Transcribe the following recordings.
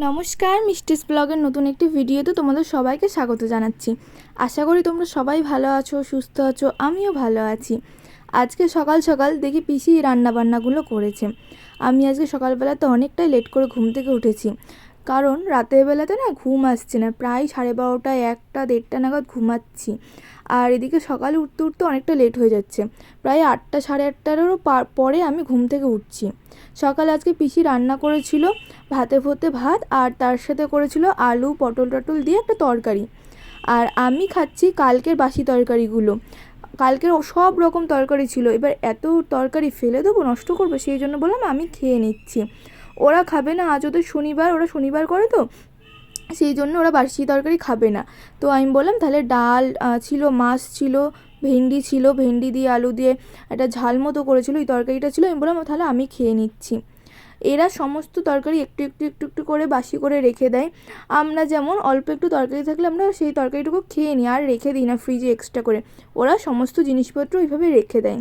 নমস্কার, মিষ্টিস ব্লগের নতুন একটি ভিডিওতে তোমাদের সবাইকে স্বাগত জানাচ্ছি। আশা করি তোমরা সবাই ভালো আছো, সুস্থ আছো, আমিও ভালো আছি। আজকে সকাল সকাল দেখি পিসি রান্নাবান্নাগুলো করেছে। আমি আজকে সকালবেলাতে অনেকটাই লেট করে ঘুম থেকে উঠেছি। কারণ রাতের বেলাতে না ঘুম আসছে না, প্রায় সাড়ে বারোটা একটা দেড়টা নাগাদ ঘুমাচ্ছি। আর এদিকে সকালে উঠতে উঠতে অনেকটা লেট হয়ে যাচ্ছে। প্রায় আটটা, সাড়ে আটটারও পরে আমি ঘুম থেকে উঠছি। সকালে আজকে পিসি রান্না করেছিল ভাতে ভোতে ভাত আর তার সাথে করেছিল আলু, পটল টটল দিয়ে একটা তরকারি। আর আমি খাচ্ছি কালকের বাসি তরকারিগুলো। কালকের সব রকম তরকারি ছিল। এবার এত তরকারি ফেলে দেবো, নষ্ট করব, সেই জন্য বললাম আমি খেয়ে নিচ্ছি। ওরা খাবে না, আজ ওদের শনিবার, ওরা শনিবার করে তো সেই জন্য ওরা বাসি তরকারি খাবে না। তো আমি বললাম, তাহলে ডাল ছিল, মাছ ছিল, ভেন্ডি ছিল, ভেন্ডি দিয়ে আলু দিয়ে একটা ঝাল মতো করেছিল, ওই তরকারিটা ছিল। আমি বললাম, তাহলে আমি খেয়ে নিচ্ছি। এরা সমস্ত তরকারি একটু একটু একটু একটু করে বাসি করে রেখে দেয়। আমরা যেমন অল্প একটু তরকারি থাকলে আমরা সেই তরকারিটুকু খেয়ে নিই, আর রেখে দিই না ফ্রিজে এক্সট্রা করে। ওরা সমস্ত জিনিসপত্র ওইভাবে রেখে দেয়।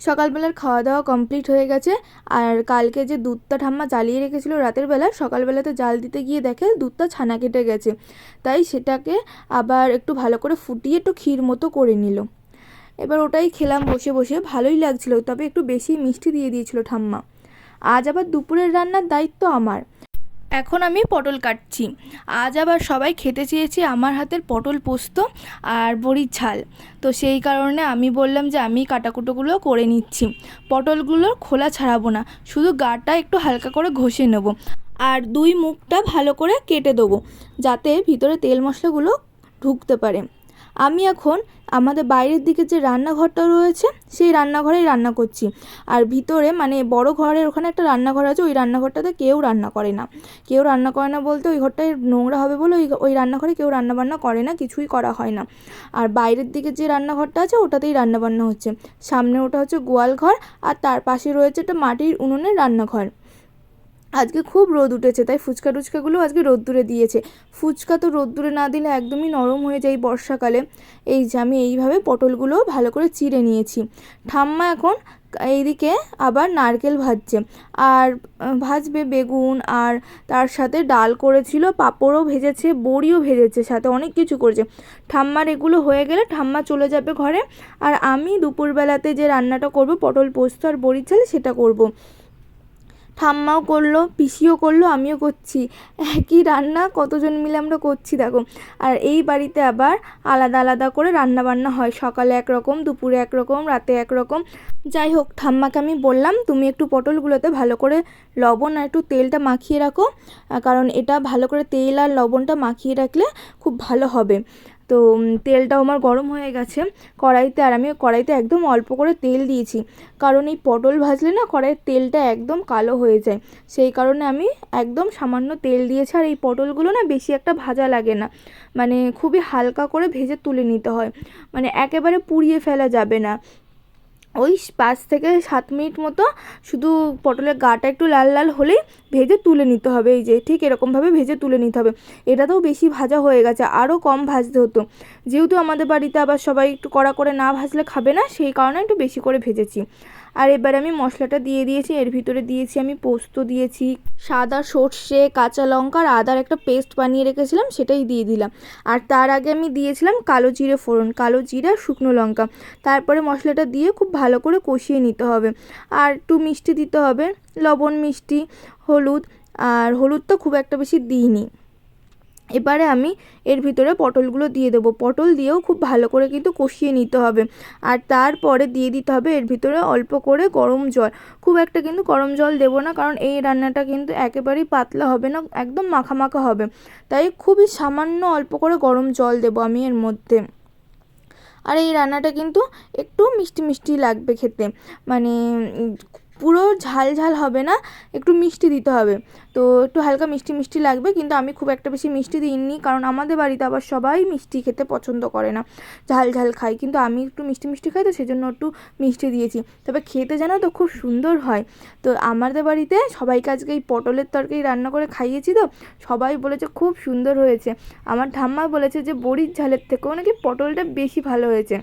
সকালবেলার খাওয়া দাওয়া কমপ্লিট হয়ে গেছে। আর কালকে যে দুধটা ঠাম্মা জ্বালিয়ে রেখেছিল রাতের বেলা, সকালবেলাতে জাল দিতে গিয়ে দেখে দুধটা ছানা কেটে গেছে। তাই সেটাকে আবার একটু ভালো করে ফুটিয়ে একটু ক্ষীর মতো করে নিল। এবার ওটাই খেলাম বসে বসে, ভালোই লাগছিল, তবে একটু বেশি মিষ্টি দিয়ে দিয়েছিল ঠাম্মা। আজ আবার দুপুরের রান্নার দায়িত্ব আমার। এখন আমি পটল কাটছি। আজ আবার সবাই খেতে চেয়েছে আমার হাতের পটল পোস্ত আর বড়ির ঝাল। তো সেই কারণে আমি বললাম যে আমি কাটাকুটোগুলো করে নিচ্ছি। পটলগুলো খোলা ছাড়াবো না, শুধু গাটা একটু হালকা করে ঘষে নেব আর দুই মুখটা ভালো করে কেটে দেবো, যাতে ভিতরে তেল মশলাগুলো ঢুকতে পারে। আমি এখন আমাদের বাইরের দিকে যে রান্নাঘরটা রয়েছে, সেই রান্নাঘরেই রান্না করছি। আর ভিতরে মানে বড় ঘরের ওখানে একটা রান্নাঘর আছে, ওই রান্নাঘরটাতে কেউ রান্না করে না। কেউ রান্না করে না বলতে ওই ঘরটায় নোংরা হবে বলে ওই ওই রান্নাঘরে কেউ রান্নাবান্না করে না, কিছুই করা হয় না। আর বাইরের দিকে যে রান্নাঘরটা আছে, ওটাতেই রান্নাবান্না হচ্ছে। সামনে ওটা হচ্ছে গোয়াল ঘর, আর তার পাশে রয়েছে একটা মাটির উনুনের রান্নাঘর। আজকে খুব রোদ উঠেছে, তাই ফুচকা টুচকাগুলো আজকে রোদ্দুরে দিয়েছে। ফুচকা তো রোদ্দুরে না দিলে একদমই নরম হয়ে যায় বর্ষাকালে। এই যে আমি এইভাবে পটলগুলো ভালো করে চিড়ে নিয়েছি। ঠাম্মা এখন এইদিকে আবার নারকেল ভাজছে। আর ভাজবে বেগুন, আর তার সাথে ডাল করেছিল, পাঁপড়ও ভেজেছে, বড়িও ভেজেছে, সাথে অনেক কিছু করেছে। ঠাম্মার এগুলো হয়ে গেলে ঠাম্মা চলে যাবে ঘরে। আর আমি দুপুরবেলাতে যে রান্নাটা করব, পটল পোস্ত আর বড়ি চাল সেটা করব। ঠাম্মাও করল, পিসিও করল, আমিও করছি। একই রান্না, কতজন মিলে আমরা করছি দেখো। আর এই বাড়িতে আবার আলাদা আলাদা করে রান্না বান্না হয়। সকালে একরকম, দুপুরে একরকম, রাতে একরকম। যাই হোক, ঠাম্মাকে আমি বললাম, তুমি একটু পটলগুলোতে ভালো করে লবণ আর একটু তেলটা মাখিয়ে রাখো। কারণ এটা ভালো করে তেল আর লবণটা মাখিয়ে রাখলে খুব ভালো হবে। তো তেলটাও আমার গরম হয়ে গেছে কড়াইতে আর আমি কড়াইতে একদম অল্প করে তেল দিয়েছি। কারণ এই পটল ভাজলে না কড়াইয়ের তেলটা একদম কালো হয়ে যায়। সেই কারণে আমি একদম সামান্য তেল দিয়েছি আর এই পটলগুলো না বেশি একটা ভাজা লাগে না। মানে খুবই হালকা করে ভেজে তুলে নিতে হয়। মানে একেবারে পুড়িয়ে ফেলা যাবে না। ওই পাঁচ থেকে সাত মিনিট মতো শুধু পটলের গাটা একটু লাল লাল হলেই ভেজে তুলে নিতে হবে। এই যে ঠিক এরকমভাবে ভেজে তুলে নিতে হবে। এটাতেও বেশি ভাজা হয়ে গেছে, আরও কম ভাজতে হতো। যেহেতু আমাদের বাড়িতে আবার সবাই একটু কড়া করে না ভাজলে খাবে না, সেই কারণে একটু বেশি করে ভেজেছি। আর এবার আমি মশলাটা দিয়ে দিয়েছি, এর ভিতরে দিয়েছি আমি পোস্ত দিয়েছি, সাদা সর্ষে, কাঁচা লঙ্কা আর আদার একটা পেস্ট বানিয়ে রেখেছিলাম, সেটাই দিয়ে দিলাম। আর তার আগে আমি দিয়েছিলাম কালো জিরে ফোড়ন, কালো জিরে শুকনো লঙ্কা। তারপরে মশলাটা দিয়ে খুব ভালো করে কষিয়ে নিতে হবে। আর একটু মিষ্টি দিতে হবে, লবণ, মিষ্টি, হলুদ, আর হলুদ তো খুব একটা বেশি দিইনি। এবারে আমি এর ভিতরে পটলগুলো দিয়ে দেবো। পটল দিয়েও খুব ভালো করে কিন্তু কষিয়ে নিতে হবে। আর তারপরে দিয়ে দিতে হবে এর ভিতরে অল্প করে গরম জল। খুব একটা কিন্তু গরম জল দেবো না, কারণ এই রান্নাটা কিন্তু একেবারেই পাতলা হবে না, একদম মাখা মাখা হবে। তাই খুবই সামান্য অল্প করে গরম জল দেবো আমি এর মধ্যে। আর এই রান্নাটা কিন্তু একটু মিষ্টি মিষ্টি লাগবে খেতে। মানে পুরো ঝাল ঝাল হবে না, একটু মিষ্টি দিতে হবে। তো একটু হালকা মিষ্টি মিষ্টি লাগবে, কিন্তু আমি খুব একটা বেশি মিষ্টি দিইনি, কারণ আমাদের বাড়িতে আবার সবাই মিষ্টি খেতে পছন্দ করে না। ঝাল ঝাল খাই, কিন্তু আমি একটু মিষ্টি মিষ্টি খাই, তো সেজন্য একটু মিষ্টি দিয়েছি। তবে খেতে জানো তো খুব সুন্দর হয়। তো আমাদের বাড়িতে সবাইকে আজকে এই পটলের তরকারি রান্না করে খাইয়েছি তো, সবাই বলেছে খুব সুন্দর হয়েছে। আমার ঠাম্মা বলেছে যে বড়ির ঝালের থেকেও নাকি পটলটা বেশি ভালো হয়েছে।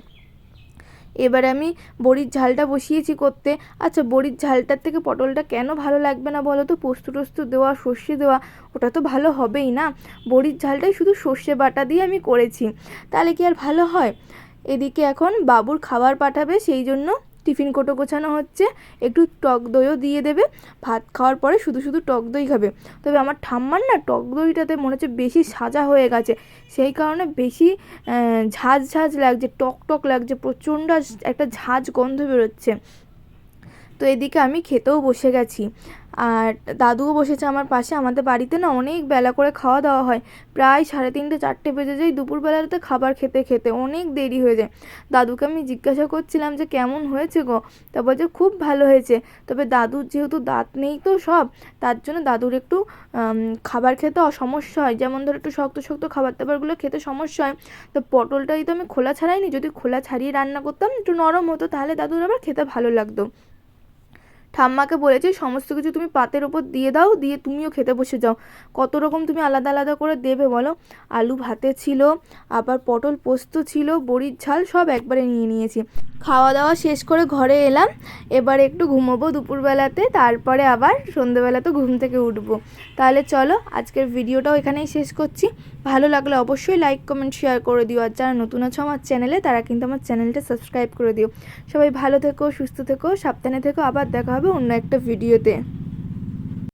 এবারে আমি বড়ির ঝালটা বসিয়েছি করতে। আচ্ছা বড়ির ঝালটার থেকে পটলটা কেন ভালো লাগবে না বলো তো? পোস্ত টোস্ত দেওয়া, সর্ষে দেওয়া, ওটা তো ভালো হবেই না? বড়ির ঝালটাই শুধু সর্ষে বাটা দিয়ে আমি করেছি। তাহলে কি আর ভালো হয়? এদিকে এখন বাবুর খাবার পাঠাবে, সেই জন্য টিফিন কোটো গোছানো হচ্ছে, একটু টক দইও দিয়ে দেবে, ভাত খাওয়ার পরে শুধু শুধু টক দই খাবে। তবে আমার ঠাম্মার না টক দইটাতে মনে হচ্ছে বেশি সাজা হয়ে গেছে। সেই কারণে বেশি ঝাঁজ ঝাঁজ লাগছে, টক টক লাগছে, প্রচণ্ড একটা ঝাঁঝ গন্ধ বেরোচ্ছে। তো এদিকে আমি খেতেও বসে গেছি। আর দাদুও বসেছে আমার পাশে, আমাদের বাড়িতে না অনেক বেলা করে খাওয়া দাওয়া হয়। প্রায় সাড়ে তিনটে, চারটে বেজে যায়, দুপুরবেলাতে খাবার খেতে খেতে অনেক দেরি হয়ে যায়। দাদুকে আমি জিজ্ঞাসা করছিলাম যে, কেমন হয়েছে গো? তা বলছে, খুব ভালো হয়েছে। তবে দাদুর যেহেতু দাঁত নেই তো সব, তার জন্য দাদুর একটু খাবার খেতে সমস্যা হয়। যেমন ধর একটু শক্ত শক্ত খাবার দাবারগুলো খেতে সমস্যা হয়। তো পটলটাই তো আমি খোলা ছাড়াইনি, যদি খোলা ছাড়িয়ে রান্না করতাম, একটু নরম হতো, তাহলে দাদুর আবার খেতে ভালো লাগতো। ঠাম্মাকে বলেছি, সমস্ত কিছু তুমি পাতের ওপর দিয়ে দাও, দিয়ে তুমিও খেতে বসে যাও। কত রকম তুমি আলাদা আলাদা করে দেবে বলো? আলু ভাতে ছিল, আবার পটল পোস্ত ছিল, বড়ির ঝাল সব একবারে নিয়ে নিয়েছি। খাওয়া দাওয়া শেষ করে ঘরে এলাম। এবার একটু ঘুমোবো দুপুরবেলাতে, তারপরে আবার সন্ধেবেলাতে ঘুম থেকে উঠবো। তাহলে চলো, আজকের ভিডিওটাও এখানেই শেষ করছি। ভালো লাগলে অবশ্যই লাইক কমেন্ট শেয়ার করে দিও। আর যারা নতুন আছো আমার চ্যানেলে, তারা কিন্তু আমার চ্যানেলটা সাবস্ক্রাইব করে দিও। সবাই ভালো থেকো, সুস্থ থেকো, সাবধানে থেকো। আবার দেখা হবে অন্য একটা ভিডিওতে